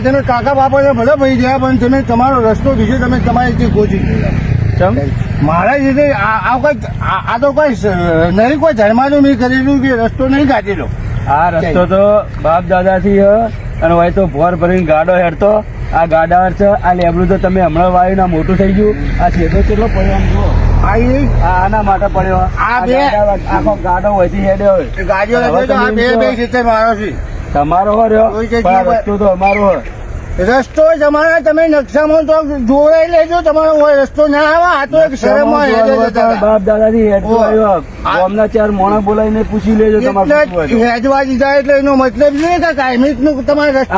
આ તમે કાકા બાપા છે ભલે ભાઈ ગયા પણ તમે તમારો રસ્તો બીજો તમે તમારી રીતે ગોચી મારા રીતે આ કઈ આ તો કઈ નહીં કોઈ ધર્માનું નહીં કરેલું કે રસ્તો નહીં કાઢેલો. આ રસ્તો તો બાપ દાદા થી અને હોય તો ભોર ભરીને ગાડો હેડતો. આ ગાડા છે આ લેબડું તો તમે હમણાં વાયુ ના મોટું થઈ ગયું. આ છેદો કેટલો પડ્યો આમ જુઓ. આના માટે પડ્યો. આ બે- આખો ગાડો વધી હેડ્યો ગાડીઓ તો આ બે બે સીટર મારો છે. તમારો હો રહ્યો. રસ્તો તો અમારો હોય. રસ્તો તમારા તમે નકશામાં તો જોડાઈ લેજો તમારો હોય રસ્તો ના આવે આ તો એક શરમ હેડે. બાપ દાદા થી હેડતો ઓય. આવ્યો. આ- ગામના ચાર મોણા બોલાવીને પૂછી લેજો તમારે તો. હેજવા દીધા એટલે એનો મતલબ નહીં કે કાયમી નું તમારે રસ્તો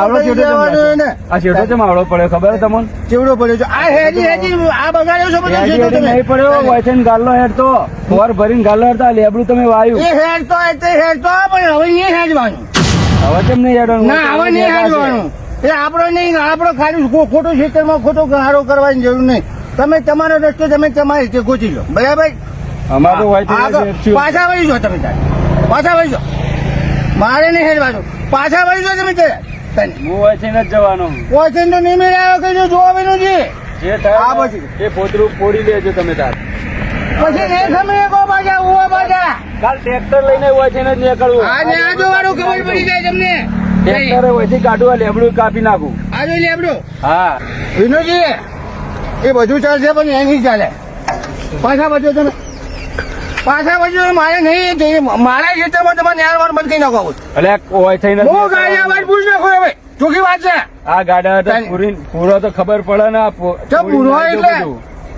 ને આ છેટો છે આવડો પડ્યો? ખબર તમને? ચેવડો પડ્યો છે. આ હેજી હેજી આ બગાડ્યો છો બધો હેડી તમે. નહીં પડ્યો. વયથેન ગાલ્લો હેડતો. ફોર ભરીને ગાલ્લો હેડતા. લેબડું તમે વાયું. એ હેડ તો એ હેડ તો પણ હવે નહીં હેડવાનું. હવે કેમ નહીં હેડવાનું? ના હવે નહીં હેડવાનું. એ આપણો નહીં આપણો ખાલી ખોટો ખોટો ગાળો કરવાની જરૂર નહીં. તમે તમારો રસ્તો તમે તમારી રીતે ગોતી લો. બરાબર? અમારે જ. પાછા વળી જાઓ તમે તારે. પાછા વળી જાઓ મારે નહીં હેડવાનું. પાછા વળી જાઓ તમે ત્યારે હું વયથેન જ જવાનો. તો નહીં મેળવ્યો કે જો જોવા બેનું છે જે. થાય પછી. એ પોતરું ફોડી લેજો તમે તાર. પછી નહીં ખમે કો પાછા ઉવા પાછા. કાલ ટ્રેક્ટર લઈને હોય છે ને નીકળવું. આ જોવાનું ખબર પડી જાય તમને. ટ્રેક્ટર હોયથી આ લેબડું કાપી નાખું. આ જોઈ લેબડો. હા. વિનોદજી એ બધું ચાલશે પણ એ નહીં ચાલે. પાછા બાજુ તમે. પાછા બાજુ મારે નહીં મારા ખેતરમાં તમે ન્યારવાનું બંધ કરી નાખો એટલે વયથેન જ હું ગાડી અવાજ પૂછ નાખો હવે. ચોખ્ખી વાત છે. આ ગાડા પૂરો તો ખબર પડે ને પૂરો એટલે.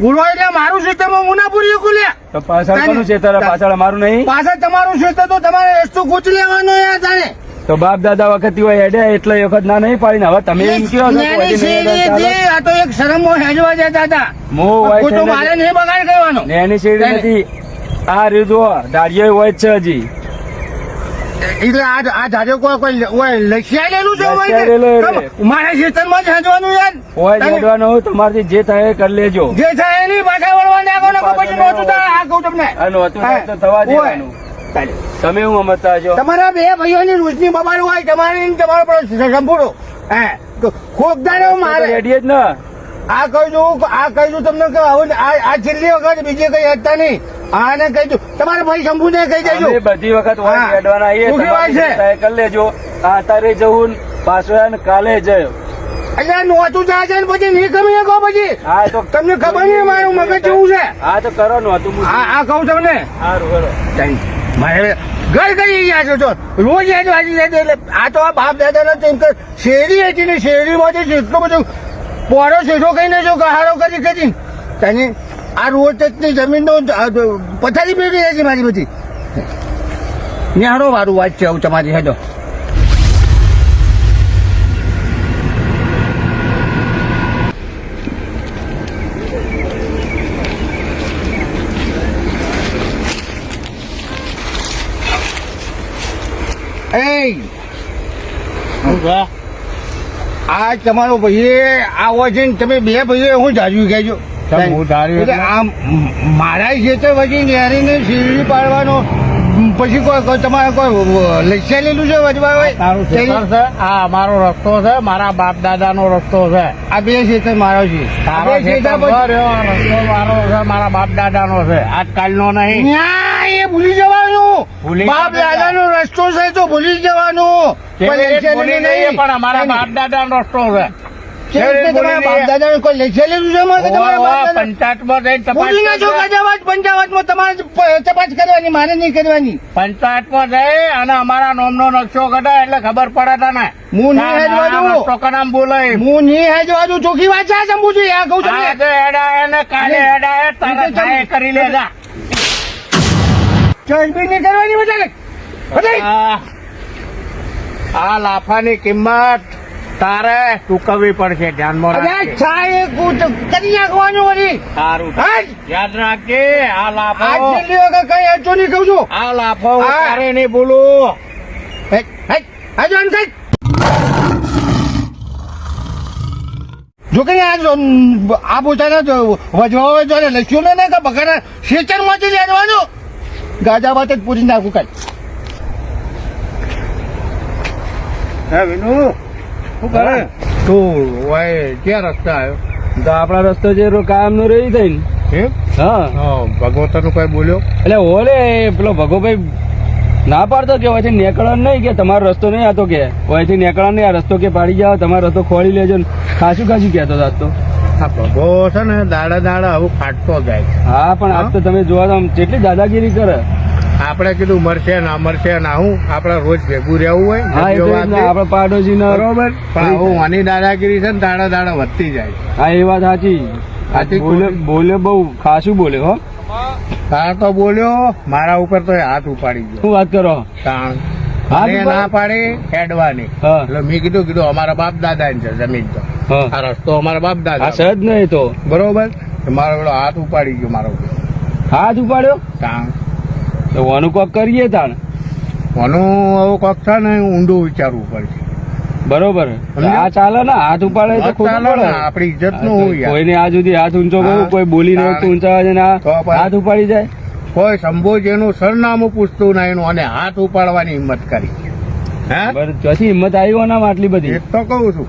બધું. એટલે મારું ખેતરમાં હું ના પૂરી શકું લે. તો પાછળ કોનું છે તારા પાછળ અમારું નહીં? પાછા તમારું ખેતર તો તમારે રસ્તો ગોતી લેવાનો યાર તારે. તો બાપ દાદા વખત હોય હેડે એટલે વખત ના નહીં પાડીને. હવે તમે એમ કહો છો કે નાની વધી નહીં શેરડી હેડે હતી, આ તો એક શરમમાં હેજવા જતા હતા. મો હોય મારે નહીં બગાડ કરવાનો. એની શેરડી નથી. આ રીતો દાડિયો હોય છે હજી. એટલે આ આ ધાર્યો કોઈ કોઈ લખિયાલેલું છે મારા ખેતરમાં જ હેજવાનું યાર. ઓય હેડવાનું તમારથી જે થાય કરી લેજો. જે થાય એની પાછા વળવા નાખો ને પછી નહોતું થાય. આ કહું તમને. નહોતું તો થવા દેવાનું. તમે હું સમજતા છો? તમારા બે ભાઈઓની રોજની બબાલ હોય તમારી તમારો પણ સંપૂર્ણ હે. ખોકદારો મારે રેડી જ ન. આ કહી દઉં આ કહી દઉં તમને કે હવે આ આ છેલ્લી વખત બીજે કઈ હતા નહીં. આને કહી દઉં. તમારા ભાઈ શંભુને કહી દેજો. બધી વખત હોય. હેડવાના આવીએ છે. કરી લેજો. આ અત્યારે જવું ને પાછો કાલે જયો. એટલે નહોતું જાય છે ને પછી નહીં ગમી કહો પછી. હા તો તમને ખબર નહીં મારું મગજ કેવું છે? હા તો કરો નહોતું હા હા કહું તમને. સારું કરો. મારે ઘર કરી ગયા છો તો રોજ યાદ વાંચી જાય એટલે આ તો આ બાપ દાદાના તેમ કે શેરી હતી ને શેરીમાંથી જેટલો બધો પોરો શેઠો કહીને જો ગહારો કરી કરી તને આ રોડ તકની જમીનનો પથારી પડી જાય છે મારી બધી. નિહાળો વારું વાત છે આવું તમારી હેડો. આ તમારો ભાઈએ આવો છે તમે બે ભાઈએ હું જાજુ કહેજો. હું ધાર્યું એટલે એટલે? આ મ- મારા ખેતર પછી નેરીને શીરડી પાડવાનો પછી કોઈ તમારે કોઈ લક્ષ્ય લેલું છે વજવાય તારું છે? આ અમારો રસ્તો છે મારા બાપ દાદા નો રસ્તો છે. આ બે છે મારો છે. રસ્તો મારો છે મારા બાપ દાદા નો છે. આજકાલનો નહીં. એ ભૂલી જવાનું. બાપ. દાદાનો રસ્તો છે તો ભૂલી જવાનું. પણ અમારા બાપ દાદા નો રસ્તો છે. તપાસ ભૂલી ના છો કરજો. કદાચ પંચાવતમાં તમારે પ- તપાસ કરવાની મારે નહીં કરવાની. પંચાયતમાં જઈ અને અમારા નોમનો નકશો કઢાય એટલે ખબર પડે તને. હું નહીં નાના હેજવાનું રસ્તો કે નામ બોલાય. હું નહીં હેજવાનું ચોખ્ખી વાત છે આ કહું છું હેડાય ને કાલે હેડાય તારે કરી લેજા ચરબી નહીં કરવાની બધા આ લાફાની કિંમત તારે ચૂકવવી પડશે ધ્યાનમાં રાખજે. ચા કરી નાખવાનું વળી. સારું યાદ રાખજે આ લાફો. આજ વખત કઈ હેઠો નહીં કહું છું. આ લાફો હું નહીં બોલું હેટ, હેટ, આ જો આમ કે આ જો, આ પોતાના વજવા હોય તો લખ્યું ને કે બગાડા શેચરમાંથી જ હેડવાનું ગાજા વાત જ પૂરી નાખું કાંઈ હે વિનુ? શું કરે તું ઓય ક્યાં રસ્તા આવ્યો? તો આપણા રસ્તો જે કામ કાયમ નો રહી થઈ ને. હા. ભગવતરનું કઈ બોલ્યો? એટલે ઓલે પેલો ભગોભાઈ ના પાડતો કે અહીંથી નીકળવાનું નહીં કે? તમારો રસ્તો નહીં આતો કે? અહીંથી નીકળવાનું નહીં આ રસ્તો કે પાડી જાવ તમારો રસ્તો ખોળી લેજો ને. ખાસું ખાસું કહેતો હતો તો. આ ભગવો છે ને દાડા દાડા આવું ફાટતો જાય હા પણ આજ તો તમે જોવા તો કેટલી દાદાગીરી કરે. આપણે કીધું મરશે ના મરશે ના હું આપણે રોજ ભેગું રહેવું હોય હા પાડોશી ને. આપણા બરોબર? પણ હું આની દાદાગીરી છે ને દાડા દાડા વધતી જાય. હા એ વાત સાચી. સાચી બોલે બોલે બહુ ખાસું બોલે હો. હા તો બોલ્યો. મારા ઉપર તો હાથ ઉપાડી ગયો. શું વાત કરો? તાણ. ના પાડી હેડવાની. એટલે મેં કીધું કીધું અમારા બાપ દાદા છે જમીન તો. આ રસ્તો અમારા બાપ દાદા સહજ નહીં તો. બરોબર? મારો પેલો હાથ ઉપાડી ગયો મારો હાથ ઉપાડ્યો? તાણ. તો ઓનું કોક કરીએ તાણ? આનું આવું કોક છે ને ઊંડું વિચારવું પડશે. બરોબર. આ ચાલે ને? હાથ ઉપાડે તો ખોટું પડે. આપણી ઇજ્જતનું હોય કોઈને આ સુધી હાથ ઊંચો કર્યો કોઈ બોલી ને. ઊંચા છે ને પછી? હાથ ઉપાડી જાય? કોઈ સંભોજેનું સરનામું પૂછતું ના એનું અને હાથ ઉપાડવાની હિંમત કરી. ચોથી હિંમત આવી હોના આટલી બધી? એ તો કહું છું.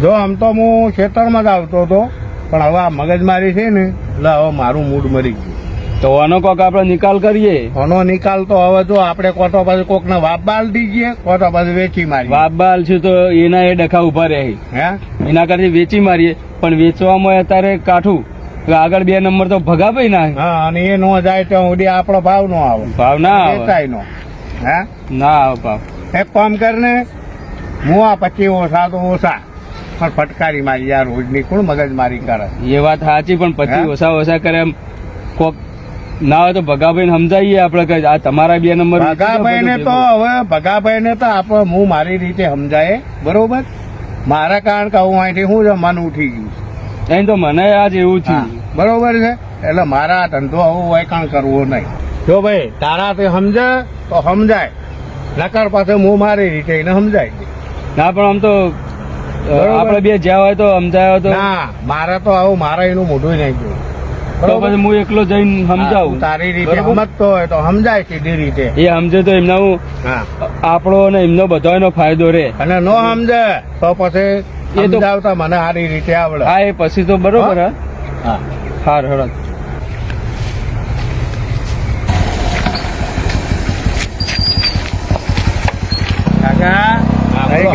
જો આમ તો હું ખેતરમાં જ આવતો હતો પણ હવે આ મગજમારી છે ને એટલે હવે મારું મૂડ મરી ગયું. તો આનો કોક આપડે નિકાલ કરીએ. આનો નિકાલ તો હવે જો આપણે કોતો કોક ને વાપ બાલ દીજીએ કોતો પાસે વેચી મારી બાપ બાલ છે તો એના એ ડખા ઊભા રહે. હે? એના કરતી વેચી મારીએ પણ વેચવામાં અત્યારે કાઠું. આગળ બે નંબર તો ભગાભાઈ ના. હા અને એ નો જાય તો સુધી આપણો ભાવ નો આવે. ભાવ ના આવે. નો. હે? ના આવે ભાવ. એક કામ કરને હું આ પચી ઓછા તો ઓછા. પણ ફટકારી મારી યાર રોજની કોણ મગજમારી કરે? એ વાત સાચી પણ પછી ઓછા ઓછા કરે એમ ના હોય તો ભગાભાઈ સમજાવીએ આપડે કઈ. આ તમારા બે નંબર ભગાભાઈ ને તો હવે ભગાભાઈ ને તો આપણે હું મારી રીતે સમજાય બરોબર? મારા કારણ કે હું અહીંથી હું જમવાનું ઉઠી ગયું છે. એમ તો મને આજ એવું છે થયું. બરોબર છે? એટલે મારા ધંધો આવું વૈકાણ કરવો નહીં. જો ભાઈ તારાથી સમજે તો સમજાય. નકર પાસે હું મારી રીતે એને સમજાય. ના પણ આમ તો આપણે બે જ્યાં હોય તો સમજાયો તો. ના મારે તો આવું મારે એનું મોઢું નહીં જોયું તો પછી હું એકલો જઈને સમજાવું. તારી રીતે સમજતો હોય તો સમજાય સીધી રીતે. એ સમજે તો એમના આપણો ને એમનો બધાનો ફાયદો રે. અને નો સમજે તો પછી એ તો- આવતા મને સારી રીતે આવડે. હા એ પછી તો બરોબર હા. હા. હાર હળદ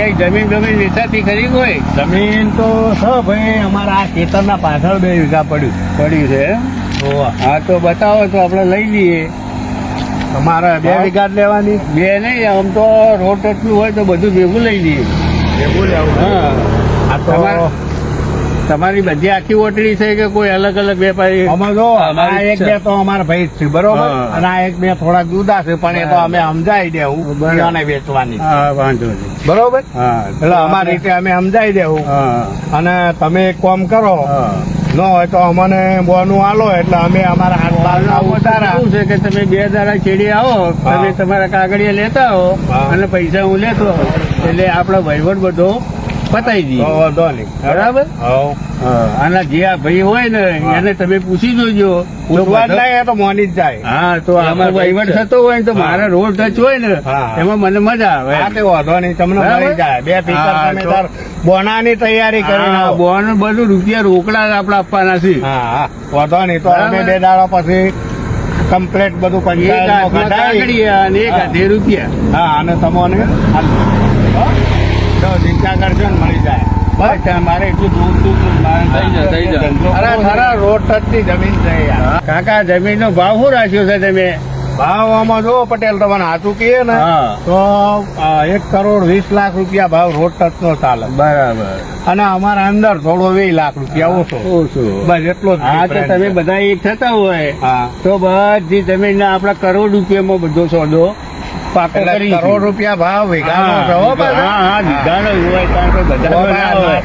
કઈ જમીન જમીન વેચાતી ખરી કોઈ? જમીન તો છે ભાઈ અમારા આ ખેતરના પાછળ બે વીઘા પડ્યું. પડ્યું છે હા તો બતાવો તો આપણે લઈ લઈએ. અમારા બે વીઘા લેવાની. બે નહીં આમ તો રોડ ટચલું હોય તો બધું ભેગું લઈ લઈએ. ભેગું લેવું. હા. આ તો તમારે- બધી આખી ઓટડી છે કે કોઈ અલગ અલગ વેપારી? અમે જો આ એક. બે તો અમારા ભાઈ છે બરોબર? અને આ એક બે થોડાક જુદા છે પણ એ તો અમે સમજાવી દેવું બરાબર. વેચવાની. વાંધો નહીં. બરોબર? એટલે અમારી રીતે અમે સમજાવી દેવું. અને તમે એક કામ કરો. ન હોય તો અમને બોનું આલો એટલે અમે અમારા હાથ બાજુના વધારા શું છે કે તમે બે દાડા છેડી આવો. તમે તમારા કાગળિયા લેતા હો. અને પૈસા હું લેતો એટલે આપણો વહીવટ બધો પતાઈ તો દઈએ વાંધો નહીં. બરાબર? આના જે આ ભાઈ હોય ને એને તમે પૂછી જોજો. તો મોની જ જાય. હા તો આમાં વહીવટ. થતો હોય ને તો મારા રોડ ટચ હોય ને એમાં મને મજા આવે હા તે વાંધો નહીં. તમને મળી જાય. બે પીકર તમે તાર બોનાની તૈયારી કરી બોન બધું રૂપિયા રોકડા આપડે આપવાના છે. હા વાંધો નહીં. તો? અમે બે દાડા પછી કમ્પ્લેટ બધું અને એક. રૂપિયા. હા અને તમને તો ચિંતા કરજો ને મળી જાય મારે એટલું દૂર દૂર મારે થઈ જાય થઈ જાય. અરે ખરા રોડ ટચની જમીન છે યાર. કાકા જમીન નો ભાવ શું રાખ્યો છે તમે? ભાવ આમાં જો પટેલ તમને હાથું કહીએ ને તો એક કરોડ વીસ લાખ રૂપિયા ભાવ રોડ ટચ નો ચાલે. બરાબર. અને અમારા અંદર થોડો વીસ લાખ રૂપિયા ઓછો. ઓછું. બસ એટલો હા તો તમે બધા એક થતા હોય તો બધી જમીન આપડે કરોડ રૂપિયામાં બધો સોદો પાકો કરી કરોડ રૂપિયા ભાવ વીઘાનો બધા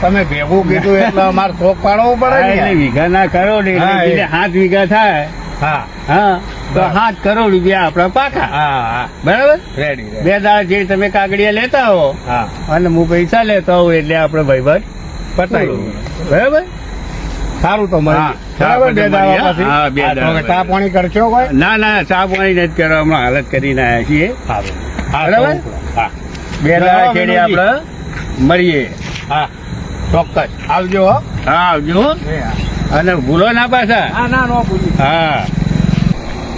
તમે ભેગું કીધું એટલે અમારે શોખ પાડવો પડે એટલે વીઘા ના કરોડ એટલે સાત વીઘા થાય. હા. હા તો સાત કરોડ રૂપિયા આપણા પાકા. હા બરાબર? Ready ready. બે દાળ જે તમે કાગડિયા લેતા હો અને હું પૈસા લેતા હોઉં એટલે આપણે ભાઈબંધ પતાવી બરાબર? સારું તો મળી. ચા પાણી કરશો કોઈ? ના ના ચા પાણી નથી કરવા. હમણાં હાલત કરીને આવ્યા છીએ. બરાબર? બે દાડા છેડે આપણે મળીએ. હા ચોક્કસ. આવજો હા. આવજો. અને ભૂલો ના પાછા? હા.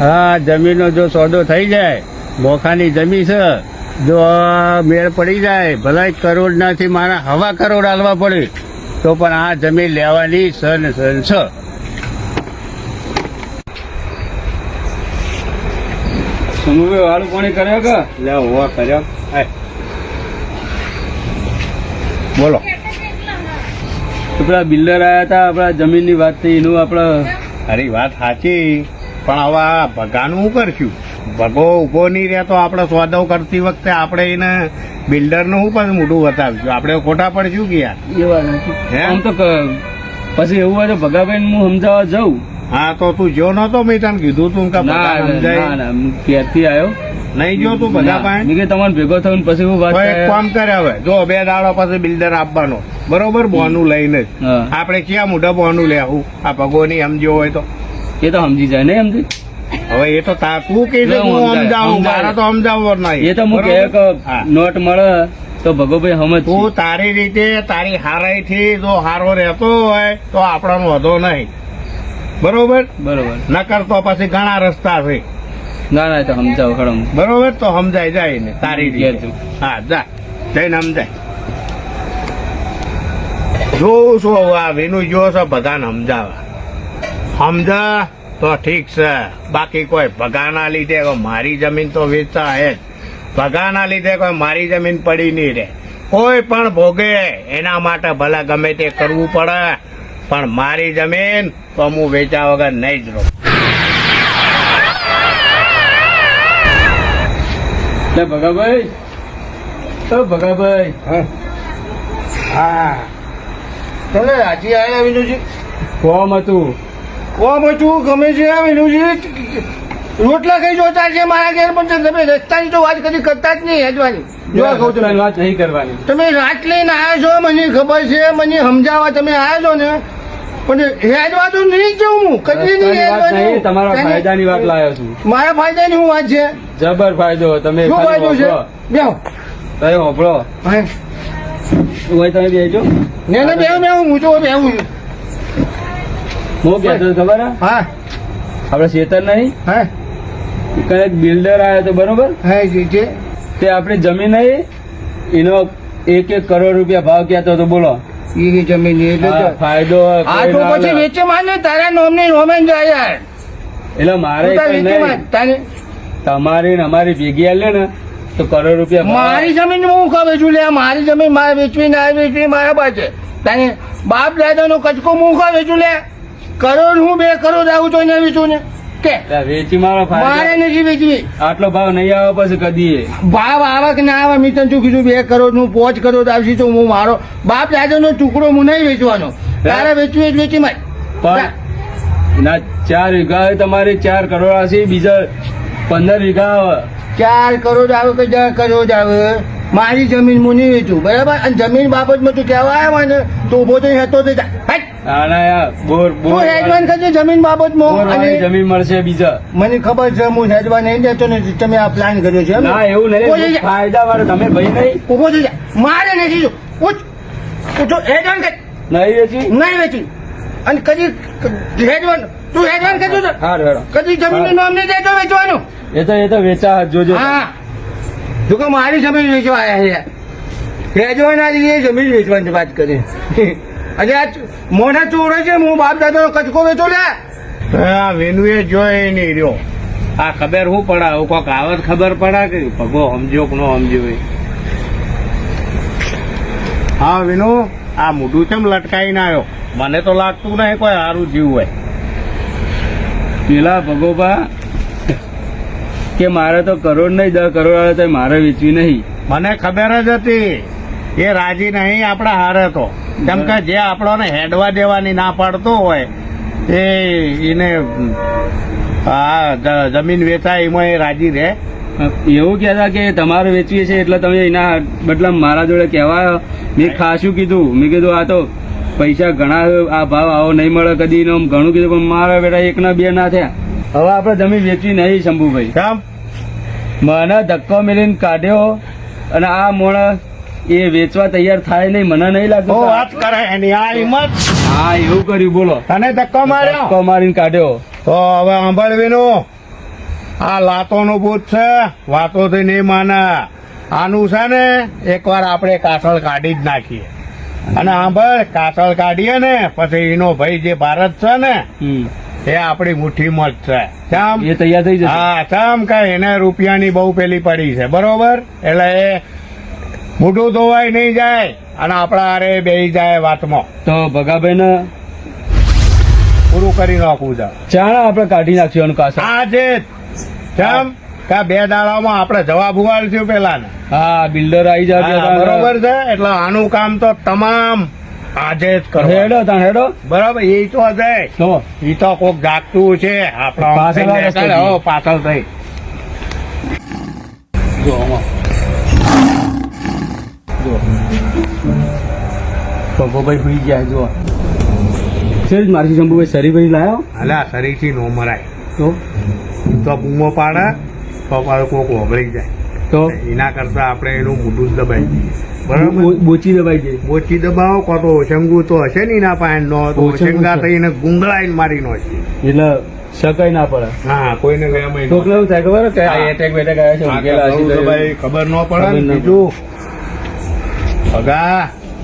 હા જમીનનો જો સોદો થઈ જાય મોખાની જમીન છે જો મેળ પડી જાય ભલાય કરોડ નાથી મારા હવા કરોડ હાલવા પડે. તો પણ આ જમીન લેવાની સન સન છે સમુભાઈ વાળું કોણી કર્યો કે? લે હોવા કર્યો. બોલો. પેલા બિલ્ડર આવ્યા હતા આપણા જમીનની વાત થઈ એનું આપણે અરે વાત સાચી. પણ હવે આ ભગાનું શું કરશું? ભગો ઊભો નહીં રહેતો આપણે સોદો કરતી વખતે આપણે એને બિલ્ડરનું શું પાછું મોઢું બતાવીશું? આપણે ખોટા પડશું કે યાર? હે? આમ તો પછી એવું હોય તો ભગાભાઈ હું સમજાવવા જઉં. હા તો તું જો નતો મેં તને કીધું તું કે ક્યાંથી આવ્યો નહીં જો તું બધા પાસે? કે તમારે ભેગો થયું પછી હું વાત એક કામ કરે હવે. જો બે દાડો પછી બિલ્ડર આપવાનો. બરોબર? બોનું લઈને જ. આપણે ક્યાં મોઢા બોનું લેવું? આ ભગોની સમજ્યો હોય તો. એ તો સમજી જાય નહીં સમજી? હવે એ તો તું કે છે હું સમજાવું. મારા તો સમજાવવો નહીં. એ તો હું કે નોટ મળે તો ભગોભાઈ સમજ તું તારી રીતે તારી હારાઈ થી જો હારો રહેતો હોય તો આપણાનો વધો નહીં. બરોબર? બરોબર. નકર તો પછી ઘણા રસ્તા છે. ના ના તો સમજાવ ખડમ. બરોબર? તો સમજાય જાય ને તારી રીતે. હા જા. જઈને સમજાય. જોઉં છું આ વિનુ જોશો બધાને સમજાવે સમજા? તો ઠીક છે. બાકી કોઈ ભગાના લીધે મારી જમીન તો વેચતા હે જ. ભગાના લીધે કોઈ મારી જમીન પડી નહીં રહે. કોઈ પણ ભોગે એના માટે ભલે ગમે તે કરવું પડે. પણ મારી જમીન તો હું વેચા વગર નહીં જ રહું. ભગાભાઈ. તો ભગાભાઈ. હા. તમે આજે આવ્યા વિનુજી? કોમ હતું? કોમ હતું ગમે છે વિનુજી રોટલા કઈ જોતા છે મારા ઘેર પણ તમે રસ્તાની તો વાત કદી કરતા જ નહીં હેજવાની જોવા કહું તમે વાત નહીં કરવાની. તમે રાત લઈને આવ્યા છો મને ખબર છે મને સમજાવવા તમે આવ્યા છો ને. પણ હેજવા તો નહીં જાઉં હું કદી નહીં નહીં તમારા ફાયદાની વાત લાવ્યો છું. મારા ફાયદાની શું વાત છે? જબર ફાયદો તમે શું ફાયદો છે. બેહો. તમે હોભળો. હોય તમે બેજો ને ને બેહું બેહું હું તો બેહું છું. હું કહેતો ખબર હા? આપડે શેતર નહીં? હા. કંઈક બિલ્ડર આવ્યો તો બરોબર? હા તે આપણી જમીન એનો એક એક કરોડ રૂપિયા ભાવ કહેતો હતો બોલો. એ જમીન ફાયદો પછી વેચે માને તારા નોમની નોમેન જાય એટલે મારે તમારી ને અમારી ભેગી આલે ને તો કરોડ રૂપિયા મારી જમીન હું ખબર વેચું લે? મારી જમીન મારે વેચવી ના વેચવી મારા પાસે તારે બાપ દાદાનો કચકો હું કહું વેચું લે? કરોડ હું બે કરોડ આવું તો એને વેચું ને? કે? વેચી મારો મારે નથી વેચવી. આટલો ભાવ નહીં આવે પછી કદી ભાવ આવે કે ના આવે મેં તને શું કીધું બે કરોડનું પોચ કરોડ આવશે તો હું મારો બાપ દાદાનો ટુકડો હું નહીં વેચવાનો. તારે વેચવી જ વેચી માર. પણ ના ચાર વીઘા તમારે તમારી ચાર કરોડ હશે બીજા પંદર વીઘા આવે. ચાર કરોડ આવે કે દસ કરોડ આવે? મારી જમીન મુની વેચું બરાબર? અને જમીન બાબતમાં તું કહેવા આવ્યા ને તો ઊભો થઈ હતો તો બોર બોર હેડવાન કરજે જમીન બાબતમાં? અને જમીન મળશે બીજા. મને ખબર છે હું હેડવાન નહીં દેતો ને તમે આ પ્લાન કર્યો છે ને? એવું નહીં. ફાયદા વાળો તમે ભાઈ નહીં. ઊભો થઈ જા. મારે નથી જો ઉઠો. હેડવાન કર નહીં વેચી? નહીં વેચી. અને કદી હેડવાન તું હેડવાન કરજો હેડો કદી જમીનનું નામ નહીં દેતો વેચવાનું. એ તો એ તો વેચા જોજો. હા. જો કે મારી જમીન વેચવા આવ્યા છે. રેજવાના જમીન વેચવાની વાત કરી. અને આ મોઢા ચોરે છે હું બાપ દાદાનો કચકો વેચો લે. આ વેનુએ જોઈ નહીં રહ્યો. આ ખબર હું પડે હું કોક આવત ખબર પડા કે ભગો સમજો કે નો સમજો હા વિનુ આ મોઢું કેમ લટકાઈને આવ્યો મને તો લાગતું નહીં કોઈ સારું જીવ હોય. પેલા ભગોબા કે મારે તો કરોડ નહીં દસ કરોડ આવે તો મારે વેચવી નહીં. મને ખબર જ હતી. એ રાજી નહીં આપણા હારે તો. કેમ કે જે આપણને હેડવા દેવાની ના પાડતો હોય એ એને આ જમીન વેચાય એમાં એ રાજી રહે. એવું કહેતા કે તમારે વેચવી છે એટલે તમે એના બદલા મારા જોડે કહેવા મેં ખાસું કીધું? મેં કીધું આ તો પૈસા ઘણા આ ભાવ આવો નહીં મળે કદી. ઘણું કીધું પણ મારા બેટા એકના બે ના થયા. હવે આપણે જમીન વેચવી નહીં શંભુભાઈ. કામ? મને ધક્કો મેલીને કાઢ્યો અને આ મોણ એ વેચવા તૈયાર થાય નહીં મને નહીં લાગતો. વાત કરે એની આ હિંમત? હા એવું કર્યું બોલો. તને ધક્કો માર્યો? ધક્કો મારીને કાઢ્યો. તો હવે સાંભળવીનું. આ લાતોનું ભૂત છે વાતોથી નહીં માને. આનું છે ને એકવાર આપણે કાસળ કાઢી જ નાખીએ. અને સાંભળ કાસળ કાઢીએ ને પછી એનો ભાઈ જે ભારત છે ને. એ આપણી મુઠ્ઠીમાં જ છે. સામ એ તૈયાર થઈ જશે. હા સામ કે એને રૂપિયાની બહુ પેલી પડી છે બરોબર? એટલે એ મોઢું ધોવાય નહીં જાય અને આપણા અરે બે જાય વાતમાં. તો ભગાભાઈ ને પૂરું કરી નાખવું છે. ચાણા આપણે કાઢી નાખ્યું કાસા. આજે. કેમ? કે બે દાડામાં આપણે જવાબ ઉગાડશું પેલા ને હા બિલ્ડર આવી જાય બરોબર છે? એટલે આનું કામ તો તમામ આજે હેડો તાણ હેડો. બરાબર એ તો હશે. તો? એ તો કોક જાગતું છે. આપણા પાછળ થઈ. જો આમાં. સુઈ ગયા જો. છે જ શંભુભાઈ સરીભાઈ લાયો નો મરાય. તો? તો બૂમો પાડે તો કોક ઓગળી જાય. તો? એના કરતા આપણે એનું મોઢું જ દબાઈ દઈએ. બોચી દબાઈ જાય. બોચી દબાવો કો તો શંગુ તો હશે નહીં ના પાસે નો તો શંગા થઈને ગુંગળાઈને મારી નો છે એટલે શકાય ના પડે. હા કોઈને ગયા મહિનો તો કેવું થાય ખબર કે આ એટેક બેટેક આવ્યા છે ઉકેલા ભાઈ ખબર ન પડે ને બીજું. અગા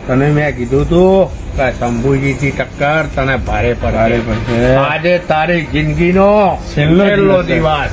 તને મેં કીધું તું કે શંભુજી થી ટક્કર તને ભારે પડે પડશે. આજે તારી જિંદગીનો છેલ્લો દિવસ.